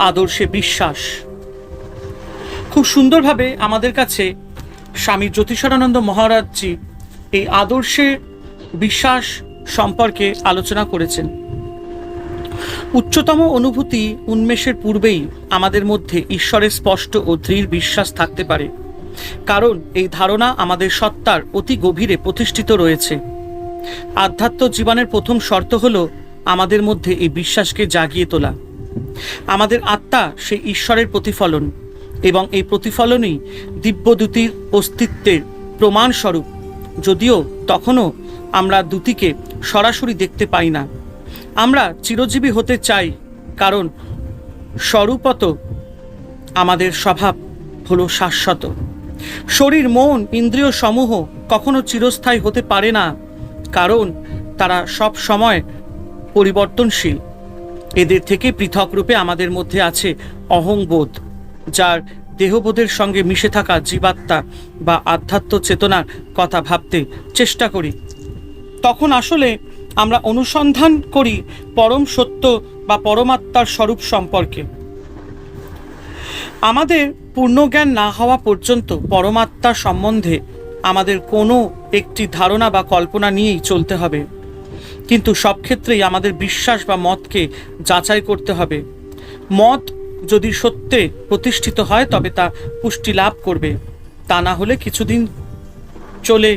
আদর্শে বিশ্বাস। খুব সুন্দরভাবে আমাদের কাছে স্বামী জ্যোতিষানন্দ মহারাজজি এই আদর্শে বিশ্বাস সম্পর্কে আলোচনা করেছেন। উচ্চতম অনুভূতি উন্মেষের পূর্বেই আমাদের মধ্যে ঈশ্বরের স্পষ্ট ও দৃঢ় বিশ্বাস থাকতে পারে। কারণ এই ধারণা আমাদের সত্তার অতি গভীরে প্রতিষ্ঠিত রয়েছে। আধ্যাত্ম জীবনের প্রথম শর্ত হল আমাদের মধ্যে এই বিশ্বাসকে জাগিয়ে তোলা। আমাদের আত্মা সেই ঈশ্বরের প্রতিফলন এবং এই প্রতিফলনই দিব্যদূতির অস্তিত্বের প্রমাণস্বরূপ। যদিও তখনও আমরা দ্যুতিকে সরাসরি দেখতে পাই না। আমরা চিরজীবী হতে চাই, কারণ স্বরূপত আমাদের স্বভাব হলো শাশ্বত। শরীর, মন, ইন্দ্রিয় সমূহ কখনো চিরস্থায়ী হতে পারে না, কারণ তারা সব সময় পরিবর্তনশীল। এদের থেকে পৃথক রূপে আমাদের মধ্যে আছে অহংবোধ, যার দেহবোধের সঙ্গে মিশে থাকা জীবাত্মা বা আধ্যাত্ম চেতনার কথা ভাবতে চেষ্টা করি। তখন আসলে আমরা অনুসন্ধান করি পরম সত্য বা পরমাত্মার স্বরূপ সম্পর্কে। আমাদের পূর্ণজ্ঞান না হওয়া পর্যন্ত পরমাত্মা সম্বন্ধে আমাদের কোনো একটি ধারণা বা কল্পনা নিয়েই চলতে হবে। কিন্তু সব ক্ষেত্রেই আমাদের বিশ্বাস বা মতকে যাচাই করতে হবে। মত যদি সত্যে প্রতিষ্ঠিত হয়, তবে তা পুষ্টি লাভ করবে। তা না হলে কিছুদিন চলে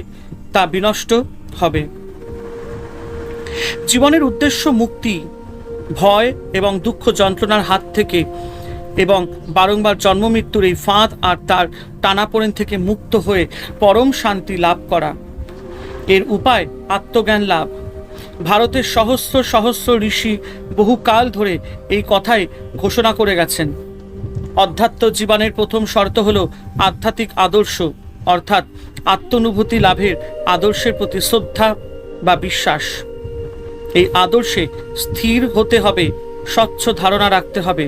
তা বিনষ্ট হবে। জীবনের উদ্দেশ্য মুক্তি, ভয় এবং দুঃখ যন্ত্রণার হাত থেকে এবং বারংবার জন্ম মৃত্যুর এই ফাঁদ আর তার টানাপোড়েন থেকে মুক্ত হয়ে পরম শান্তি লাভ করা। এর উপায় আত্মজ্ঞান লাভ। ভারতের সহস্র সহস্র ঋষি বহুকাল ধরে এই কথাই ঘোষণা করে গেছেন। অধ্যাত্ম জীবনের প্রথম শর্ত হল আধ্যাত্মিক আদর্শ, অর্থাৎ আত্মানুভূতি লাভের আদর্শের প্রতি শ্রদ্ধা বা বিশ্বাস। এই আদর্শে স্থির হতে হবে, স্বচ্ছ ধারণা রাখতে হবে,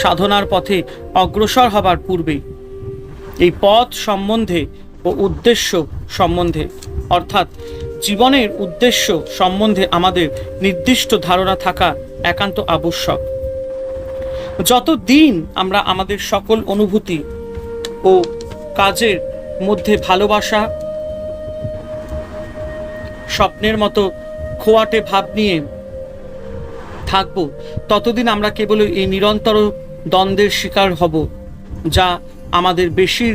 সাধনার পথে অগ্রসর হবার পূর্বে। এই পথ সম্বন্ধে ও উদ্দেশ্য সম্বন্ধে, অর্থাৎ জীবনের উদ্দেশ্য সম্বন্ধে আমাদের নির্দিষ্ট ধারণা থাকা একান্ত আবশ্যক। যত দিন আমরা আমাদের সকল অনুভূতি ও কাজের মধ্যে ভালোবাসা, স্বপ্নের মতো খোয়াটে ভাব নিয়ে থাকব, ততদিন আমরা কেবল এই নিরন্তর দ্বন্দ্বের শিকার হব, যা আমাদের বেশির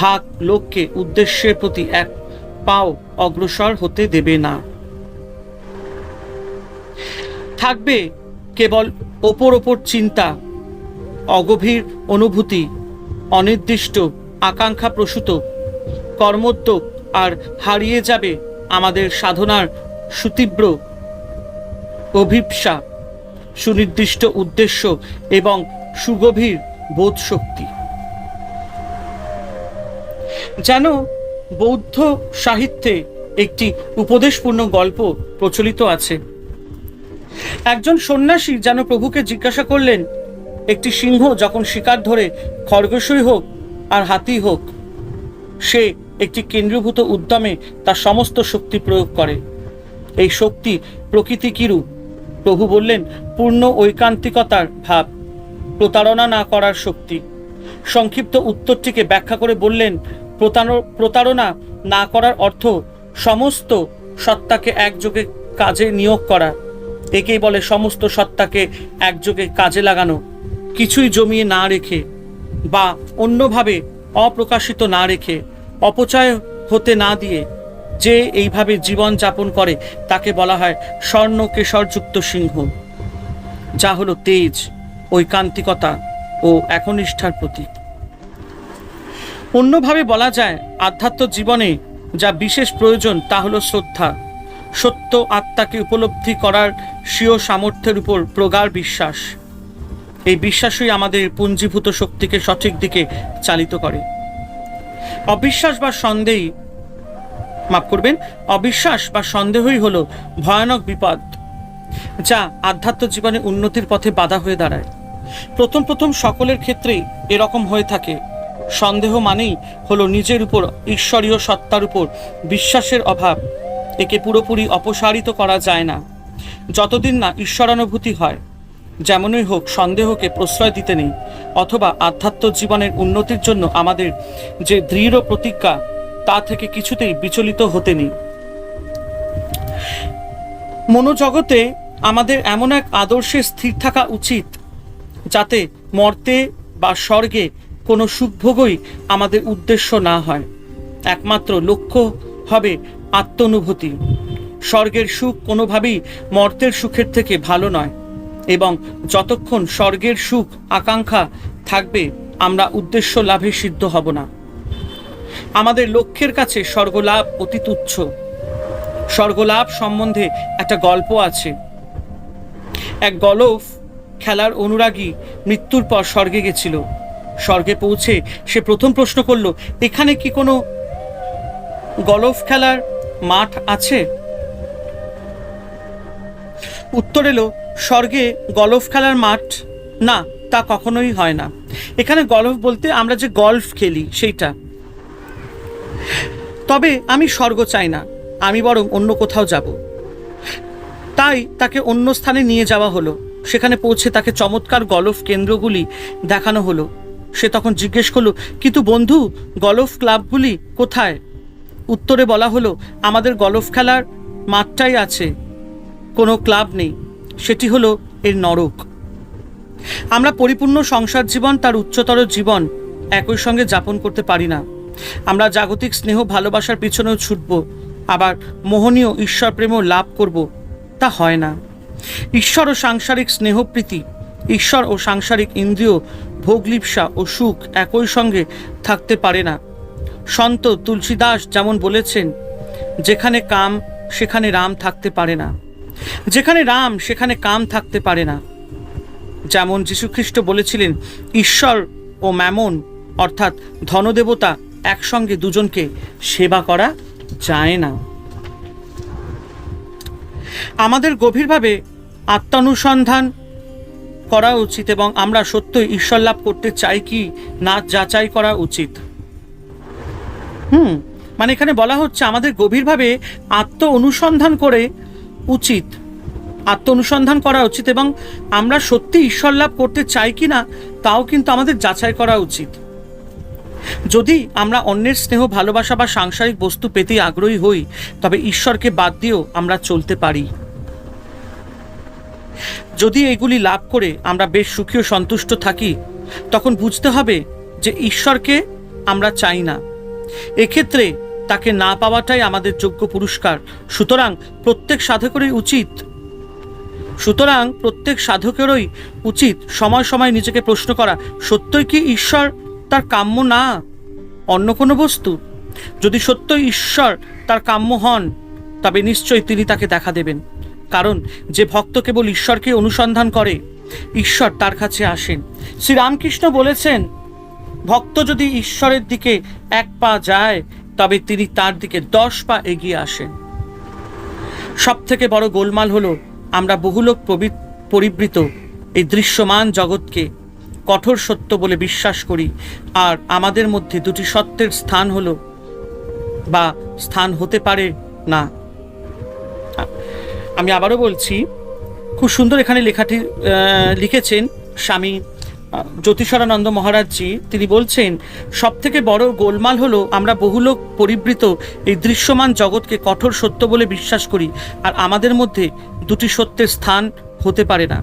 ভাগ লোককে উদ্দেশ্যের প্রতি এক পাও অগ্রসর হতে দেবে না। থাকবে কেবল ওপর ওপর চিন্তা, অগভীর অনুভূতি, অনির্দিষ্ট আকাঙ্ক্ষা প্রসূত কর্মোদ্যোগ, আর হারিয়ে যাবে আমাদের সাধনার সুতীব্র অভিপ্সা, সুনির্দিষ্ট উদ্দেশ্য এবং সুগভীর বোধ শক্তি যেন বৌদ্ধ সাহিত্যে একটি উপদেশপূর্ণ গল্প প্রচলিত আছে। একজন সন্ন্যাসী যেন প্রভুকে জিজ্ঞাসা করলেন, একটি সিংহ যখন শিকার ধরে খরগোশই হোক আর হাতি হোক, সে একটি কেন্দ্রীভূত উদ্যমে তার সমস্ত শক্তি প্রয়োগ করে। এই শক্তি প্রকৃতি কিরূপ প্রভু বললেন, পূর্ণ ঐকান্তিকতার ভাব, প্রতারণা না করার শক্তি। সংক্ষিপ্ত উত্তরটিকে ব্যাখ্যা করে বললেন প্রতারণা না করার অর্থ সমস্ত সত্তাকে একযোগে কাজে নিয়োগ করা। একেই বলে সমস্ত সত্তাকে একযোগে কাজে লাগানো। কিছুই জমিয়ে না রেখে বা অন্যভাবে অপ্রকাশিত না রেখে, অপচয় হতে না দিয়ে যে এইভাবে জীবন যাপন করে, তাকে বলা হয় স্বর্ণ কেশরযুক্ত সিংহ, যা হলো তেজ, ঐকান্তিকতা ও একনিষ্ঠার প্রতীক। অন্যভাবে বলা যায়, আধ্যাত্ম জীবনে যা বিশেষ প্রয়োজন তা হলো শ্রদ্ধা। সত্য আত্মাকে উপলব্ধি করার স্বীয় সামর্থ্যের উপর প্রগাঢ় বিশ্বাস। এই বিশ্বাসই আমাদের পুঞ্জীভূত শক্তিকে সঠিক দিকে চালিত করে। অবিশ্বাস বা সন্দেহ মাফ করবেন, অবিশ্বাস বা সন্দেহই হলো ভয়ানক বিপদ, যা আধ্যাত্ম জীবনে উন্নতির পথে বাধা হয়ে দাঁড়ায়। প্রথম প্রথম সকলের ক্ষেত্রেই এরকম হয়ে থাকে। সন্দেহ মানেই হলো নিজের উপর ঈশ্বরীয় সত্তার উপর বিশ্বাসের অভাব। একে পুরোপুরি অপসারিত করা যায় না। যতদিন না ঈশ্বরানুভূতি হয়, যেমনই হোক সন্দেহকে প্রশ্রয় দিতে নেই, অথবা আধ্যাত্ম জীবনের উন্নতির জন্য আমাদের যে দৃঢ় প্রতিজ্ঞা, তা থেকে কিছুতেই বিচলিত হতে নেই। মনোজগতে আমাদের এমন এক আদর্শে স্থির থাকা উচিত, যাতে মর্তে বা স্বর্গে কোনো সুখভোগই আমাদের উদ্দেশ্য না হয়। একমাত্র লক্ষ্য হবে আত্মনুভূতি। স্বর্গের সুখ কোনোভাবেই মর্তের সুখের থেকে ভালো নয় এবং যতক্ষণ স্বর্গের সুখ আকাঙ্ক্ষা থাকবে, আমরা উদ্দেশ্য লাভে সিদ্ধ হব না। আমাদের লক্ষ্যের কাছে স্বর্গলাভ অতি তুচ্ছ। স্বর্গলাভ সম্বন্ধে একটা গল্প আছে। এক গলফ খেলার অনুরাগী মৃত্যুর পর স্বর্গে গেছিল। স্বর্গে পৌঁছে সে প্রথম প্রশ্ন করল, এখানে কি কোনো গলফ খেলার মাঠ আছে? উত্তর এলো, স্বর্গে গলফ খেলার মাঠ? না, তা কখনোই হয় না। এখানে গলফ বলতে আমরা যে গলফ খেলি, সেইটা। তবে আমি স্বর্গ চাই না, আমি বরং অন্য কোথাও যাব। তাই তাকে অন্য স্থানে নিয়ে যাওয়া হলো। সেখানে পৌঁছে তাকে চমৎকার গলফ কেন্দ্রগুলি দেখানো হলো। সে তখন জিজ্ঞেস করল কিন্তু বন্ধু, গলফ ক্লাবগুলি কোথায়? উত্তরে বলা হলো, আমাদের গলফ খেলার মাঠটাই আছে, কোনো ক্লাব নেই, সেটি হলো এর নরক। আমরা পরিপূর্ণ সংসার জীবন তার উচ্চতর জীবন একই সঙ্গে যাপন করতে পারি না। আমরা জাগতিক স্নেহ ভালোবাসার পিছনেও ছুটব, আবার মোহনীয় ঈশ্বর প্রেমও লাভ করব, তা হয় না। ঈশ্বর ও সাংসারিক স্নেহপ্রীতি ঈশ্বর ও সাংসারিক ইন্দ্রিয় ভোগলিপসা ও সুখ একই সঙ্গে থাকতে পারে না। সন্ত তুলসীদাস যেমন বলেছেন, যেখানে কাম, সেখানে রাম থাকতে পারে না। যেখানে রাম, সেখানে কাম থাকতে পারে না। যেমন যীশুখ্রিস্ট বলেছিলেন, ঈশ্বর ও ম্যামন অর্থাৎ ধনদেবতা একসঙ্গে দুজনকে সেবা করা যায় না। আমাদের গভীরভাবে আত্মানুসন্ধান করা উচিত এবং আমরা সত্যই ঈশ্বর লাভ করতে চাই কি? না, যাচাই করা উচিত। হুম মানে এখানে বলা হচ্ছে আমাদের গভীরভাবে আত্ম অনুসন্ধান করে উচিত। আত্ম অনুসন্ধান করা উচিত এবং আমরা সত্যি ঈশ্বর লাভ করতে চাই কি না, তাও কিন্তু আমাদের যাচাই করা উচিত। যদি আমরা অন্যের স্নেহ, ভালোবাসা বা সাংসারিক বস্তু পেতে আগ্রহী হই, তবে ঈশ্বরকে বাদ দিয়েও আমরা চলতে পারি। যদি এগুলি লাভ করে আমরা বেশ সুখী ও সন্তুষ্ট থাকি, তখন বুঝতে হবে যে ঈশ্বরকে আমরা চাই না। এক্ষেত্রে তাকে না পাওয়াটাই আমাদের যোগ্য পুরস্কার। সুতরাং প্রত্যেক সাধকেরই উচিত। সুতরাং প্রত্যেক সাধকেরই উচিত সময় সময় নিজেকে প্রশ্ন করা, সত্যই কি ঈশ্বর তার কাম্য না? অন্য কোনো বস্তু? যদি সত্যই ঈশ্বর তার কাম্য হন, তবে নিশ্চয়ই তিনি তাকে দেখা দেবেন। কারণ যে ভক্ত কেবল ঈশ্বরকে অনুসন্ধান করে, ঈশ্বর তার কাছে আসেন। শ্রীরামকৃষ্ণ বলেছেন, ভক্ত যদি ঈশ্বরের দিকে এক পা যায়, তবে তিনি তার দিকে দশ পা এগিয়ে আসেন। সব থেকে বড় গোলমাল হলো, আমরা বহুলোক প্রবি- পরিবৃত, এই দৃশ্যমান জগৎকে কঠোর সত্য বলে বিশ্বাস করি। আর আমাদের মধ্যে দুটি সত্যের স্থান হলো, বা স্থান হতে পারে না। আমি আবারও বলছি, খুব সুন্দর এখানে লেখাটি লিখেছেন স্বামী জ্যোতিষরানন্দ মহারাজজি। তিনি বলছেন, সবথেকে বড় গোলমাল হলো আমরা বহুলোক পরিবৃত এই দৃশ্যমান জগৎকে কঠোর সত্য বলে বিশ্বাস করি, আর আমাদের মধ্যে দুটি সত্যের স্থান হতে পারে না।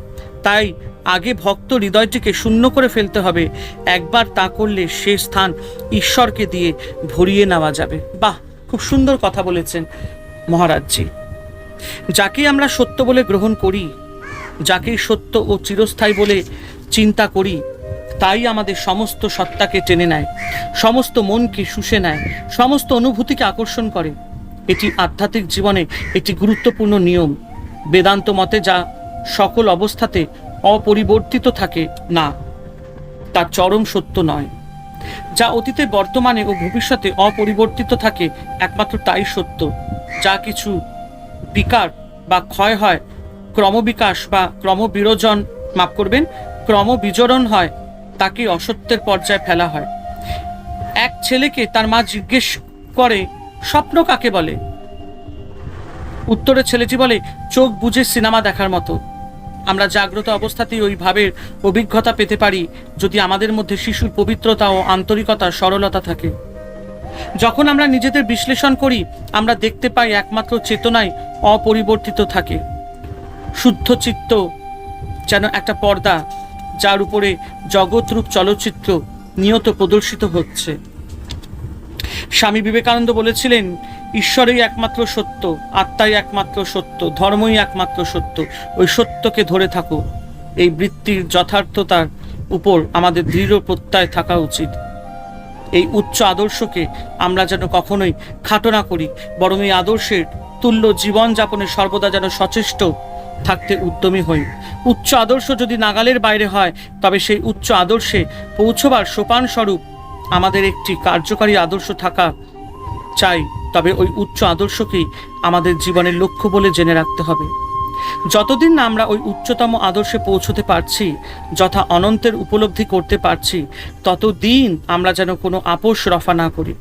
তাই আগে ভক্ত হৃদয়টিকে শূন্য করে ফেলতে হবে, একবার তা করলে সে স্থান ঈশ্বরকে দিয়ে ভরিয়ে নেওয়া যাবে। বাহ, খুব সুন্দর কথা বলেছেন মহারাজজি। যাকে আমরা সত্য বলে গ্রহণ করি, যাকে সত্য ও চিরস্থায়ী বলে চিন্তা করি, তাই আমাদের সমস্ত সত্তাকে টেনে নেয়, সমস্ত মনকে শুষে নেয়, সমস্ত অনুভূতিকে আকর্ষণ করে। এটি আধ্যাত্মিক জীবনে একটি গুরুত্বপূর্ণ নিয়ম। বেদান্ত মতে যা সকল অবস্থাতে অপরিবর্তিত থাকে, না তার চরম সত্য নয়। যা অতীতে, বর্তমানে ও ভবিষ্যতে অপরিবর্তিত থাকে, একমাত্র তাই সত্য। যা কিছু বিকার বা ক্ষয় হয়, ক্রমবিকাশ বা ক্রমবিরোজন, মাফ করবেন ক্রমবিজরণ হয়, তাকে অসত্যের পর্যায়ে ফেলা হয়। এক ছেলেকে তার মা জিজ্ঞেস করে, স্বপ্ন কাকে বলে? উত্তরে ছেলেটি বলে, চোখ বুঝে সিনেমা দেখার মতো। আমরা জাগ্রত অবস্থাতেই ওই ভাবের অভিজ্ঞতা পেতে পারি, যদি আমাদের মধ্যে শিশুর পবিত্রতা ও আন্তরিকতা সরলতা থাকে। যখন আমরা নিজেদের বিশ্লেষণ করি, আমরা দেখতে পাই একমাত্র চেতনাই অপরিবর্তিত থাকে। শুদ্ধ চিত্ত যেন একটা পর্দা, যার উপরে জগৎরূপ চলচ্চিত্র নিয়ত প্রদর্শিত হচ্ছে। স্বামী বিবেকানন্দ বলেছিলেন, ঈশ্বরই একমাত্র সত্য, আত্মাই একমাত্র সত্য, ধর্মই একমাত্র সত্য। ওই সত্যকে ধরে থাকো। এই বৃত্তির যথার্থতার উপর আমাদের দৃঢ় প্রত্যয় থাকা উচিত। এই উচ্চ আদর্শকে আমরা যেন কখনোই খাটো না করি, বরং এই আদর্শের তুল্য জীবনযাপনে সর্বদা যেন সচেষ্ট থাকতে উদ্যমী হই। উচ্চ আদর্শ যদি নাগালের বাইরে হয়, তবে সেই উচ্চ আদর্শে পৌঁছবার সোপান স্বরূপ আমাদের একটি কার্যকারী আদর্শ থাকা চাই। তবে ওই উচ্চ আদর্শকেই আমাদের জীবনের লক্ষ্য বলে জেনে রাখতে হবে। যতদিন না আমরা ওই উচ্চতম আদর্শে পৌঁছতে পারছি, যথা অনন্তের উপলব্ধি করতে পারছি, ততদিন আমরা যেন কোনো আপোষ রফা না করি।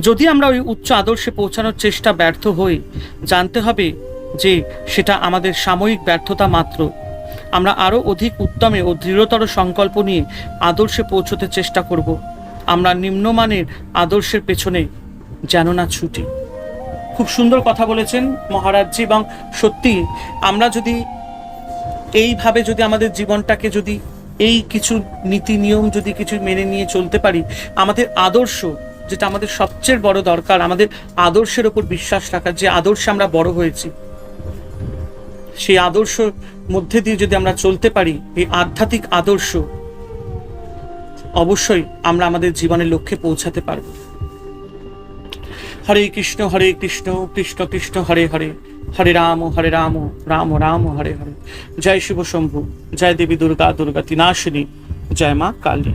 যদি আমরা ওই উচ্চ আদর্শে পৌঁছানোর চেষ্টা ব্যর্থ হই, জানতে হবে যে সেটা আমাদের সাময়িক ব্যর্থতা মাত্র। আমরা আরও অধিক উত্তমে ও দৃঢ়তর সংকল্প নিয়ে আদর্শে পৌঁছতে চেষ্টা করব। আমরা নিম্নমানের আদর্শের পেছনে যেন না ছুটি। খুব সুন্দর কথা বলেছেন মহারাজজি এবং সত্যি আমরা যদি এইভাবে যদি আমাদের জীবনটাকে যদি এই কিছু নীতি নিয়ম যদি কিছু মেনে নিয়ে চলতে পারি, আমাদের আদর্শ যেটা আমাদের সবচেয়ে বড় দরকার, আমাদের আদর্শের ওপর বিশ্বাস রাখা যে আদর্শে আমরা বড় হয়েছি, সেই আদর্শ মধ্যে দিয়ে যদি আমরা চলতে পারি, এই আধ্যাত্মিক আদর্শ অবশ্যই আমরা আমাদের জীবনের লক্ষ্যে পৌঁছাতে পারব। হরে কৃষ্ণ হরে কৃষ্ণ কৃষ্ণ কৃষ্ণ, হরে হরে। হরে রাম হরে রাম রাম রাম, হরে হরে। জয় শিব শম্ভু, জয় দেবী দুর্গা দুর্গা তিনাশিনী, জয় মা কালী।